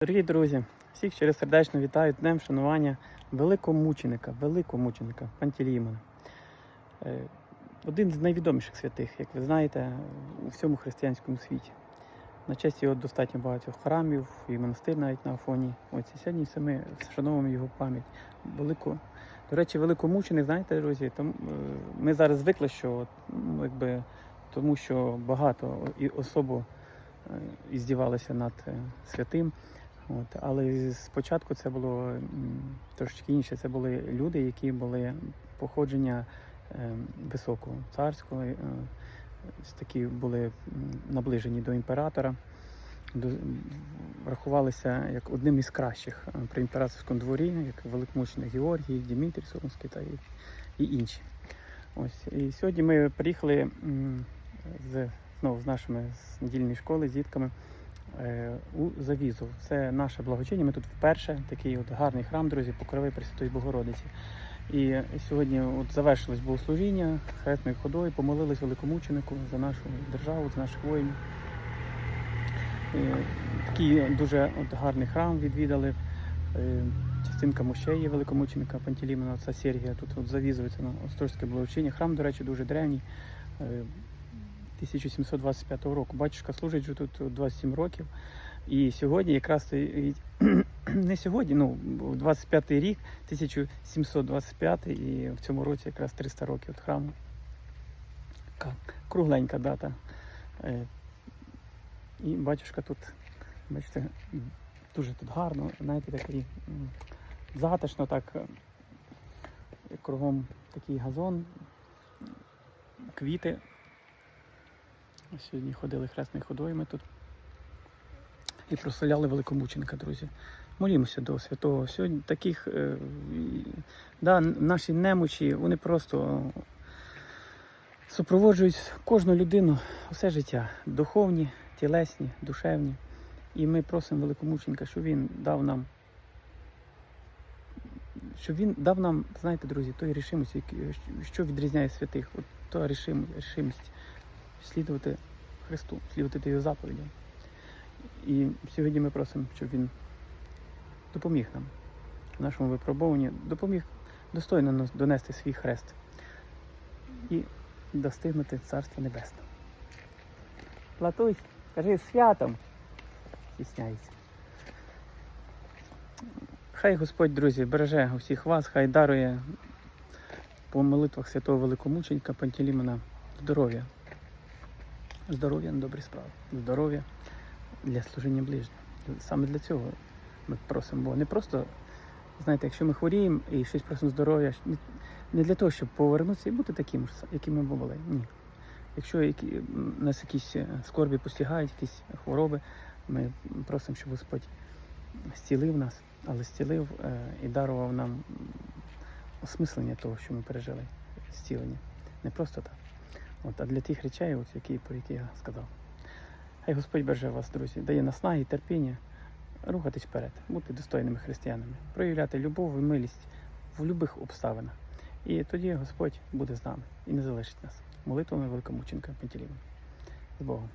Дорогі друзі, всіх через сердечно вітаю днем вшанування великомученика, великомученика Пантелеймона. Е, Один з найвідоміших святих, як ви знаєте, у всьому християнському світі. На честь його достатньо багатьох храмів і монастир навіть на Афоні. Ось і сьогодні ми вшановуємо його пам'ять. Велико... До речі, великомученик, знаєте, друзі, там, е, ми зараз звикли, що ну, якби, тому що багато і особо е, і здівалися над святим. От, але спочатку це було трошечки інше. Це були люди, які були походження е, високого царського, е, такі були наближені до імператора, до, рахувалися як одним із кращих е, при імператорському дворі, як великомучений Георгій, Дмитрій Солонський та і, і інші. Ось. І сьогодні ми приїхали з, знову з нашими з недільної школи, з дітками у Завізу. Це наше благочиння. Ми тут вперше такий от гарний храм, друзі, покрови Пресвятої Богородиці. І сьогодні от завершилось богослужіння хресною ходою, помолились великомученику за нашу державу, за наших воїнів. Такий дуже от гарний храм відвідали. Е, Частинка мощей великомученика Пантелеймона, отця Сергія. Тут от завізується на Острозьке благочиння. Храм, до речі, дуже древній. Е, 1725 року. Батюшка служить вже тут 27 років. І сьогодні якраз не сьогодні, ну 25 рік, 1725, і в цьому році якраз 300 років від храму. Кругленька дата. Е, І батюшка тут, бачите, дуже тут гарно, знаєте, такий затишно, так е, кругом такий газон, квіти. Сьогодні ходили хресною ходою ми тут і прославляли великомученика, друзі. Молімося до святого. Сьогодні таких е, да, наші немочі, вони просто супроводжують кожну людину все життя. Духовні, тілесні, душевні. І ми просимо великомученика, щоб він дав нам. Щоб він дав нам, знаєте, друзі, той рішимість, який- що відрізняє святих, от та рішим- рішимість слідувати Христу, слідувати його заповідям. І сьогодні ми просимо, щоб він допоміг нам в нашому випробуванні, допоміг достойно донести свій хрест і достигнути Царства Небесного. Платусь, кажи святом. Стісняється. Хай Господь, друзі, береже усіх вас, хай дарує по молитвах святого великомученика Пантелеймона здоров'я. Здоров'я на добрі справи. Здоров'я для служіння ближнім. Саме для цього ми просимо Бога. Не просто, знаєте, якщо ми хворіємо і щось просимо здоров'я, не- для того, щоб повернутися і бути таким ж, якими ми були. Ні. Якщо нас якісь е, скорбі постигають, якісь хвороби, ми просимо, щоб Господь зцілив нас, але зцілив е, і дарував нам осмислення того, що ми пережили, зцілення. Не просто так. От, а для тих речей, от, які, про які я сказав. Хай Господь береже вас, друзі, дає наснаги і терпіння рухатись вперед, бути достойними християнами, проявляти любов і милість в будь-яких обставинах. І тоді Господь буде з нами і не залишить нас. Молитвами великомученка Пантелеймона. З Богом.